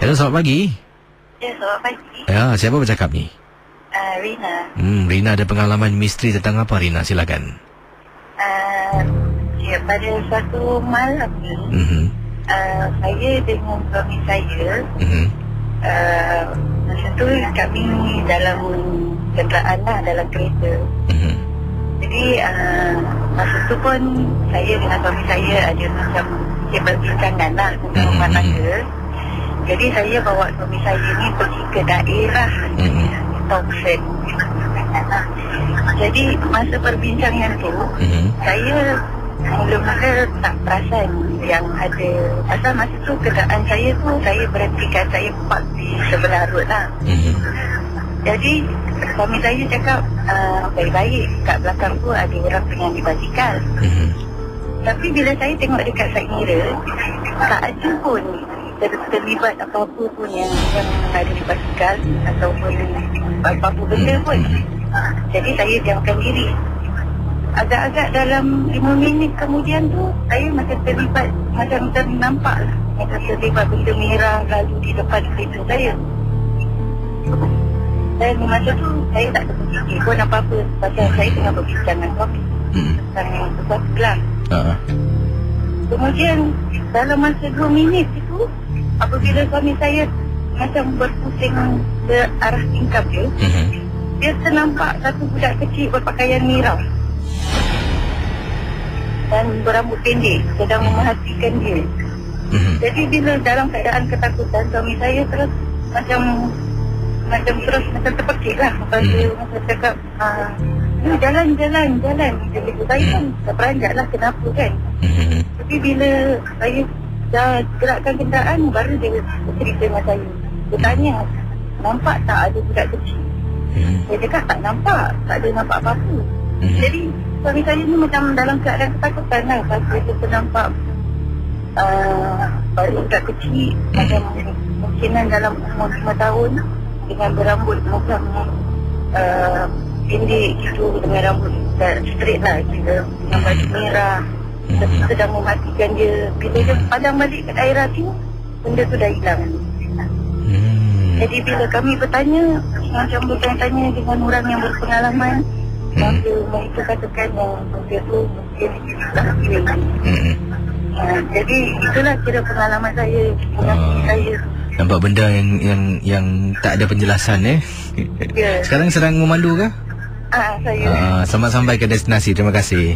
Hello, selamat pagi. Ya, selamat pagi. Ya, siapa bercakap ni? Uh, Rina. Hmm, Rina ada pengalaman misteri tentang apa Rina? Silakan. Uh, ya, pada satu malam ni, Mhm. uh, saya dengan suami saya, Mhm. uh, masa tu kami dalam kenderaan lah, dalam kereta. Mhm. Jadi, uh, masa tu pun saya dengan suami saya ada macam perbincangan lah tentang Mhm. rumah tangga. Jadi, saya bawa suami saya ni pergi ke daerah Mhm. Thompson. Lah. Jadi, masa perbincangan tu, Mhm. saya mula-mula tak perasan yang ada pasal masa tu kenderaan saya tu saya berhentikan saya park di sebelah road lah Mhm. jadi suami saya cakap uh, baik-baik kat belakang tu ada orang tengah di basikal Mhm. tapi bila saya tengok dekat side mirror tak ada pun ter- terlibat apa-apa pun yang, yang ada di basikal ataupun apa-apa benda pun. Jadi saya diamkan diri. Agak-agak dalam 5 minit kemudian tu saya macam terlibat macam ternampak lah. Macam terlibat benda merah lalu di depan kereta saya. Dan masa tu saya tak terfikir pun apa-apa pasal saya tengah berbincang dengan suami Mhm. tentang sesuatu lah Ah. kemudian dalam masa 2 minit itu apabila suami saya macam berpusing ke arah tingkap dia Mhm. dia ternampak satu budak kecil berpakaian merah dan berambut pendek sedang memerhatikan dia. Mhm. Jadi bila dalam keadaan ketakutan suami saya terus macam macam terus macam terpekik lah lepas dia macam cakap ah, "Ni jalan jalan jalan jadi saya kan terperanjat lah kenapa kan Mhm. tapi bila saya dah gerakkan kenderaan baru dia cerita dengan saya dia tanya nampak tak ada budak kecil? Mhm. saya cakap tak nampak. Tak ada nampak apa-apa. Mhm. jadi suami saya ni macam dalam keadaan ketakutan lah. Pasal dia ternampak uh, Baru budak kecil Macam mungkinan dalam umur 5 tahun Dengan berambut macam uh, Pendek gitu Dengan rambut straight lah gitu, Dengan baju merah Tapi sedang mematikan dia Bila dia pandang balik ke daerah tu Benda tu dah hilang Mhm. Jadi bila kami bertanya Macam bertanya-tanya dengan orang yang berpengalaman Maka mereka katakan yang benda tu mungkin tak. Mhm. Uh, jadi itulah kira pengalaman saya dengan Ah. uh. saya. Nampak benda yang yang yang tak ada penjelasan eh. Ya. Sekarang sedang memandu ke? Ah, saya. Ah, selamat sampai ke destinasi. Terima kasih.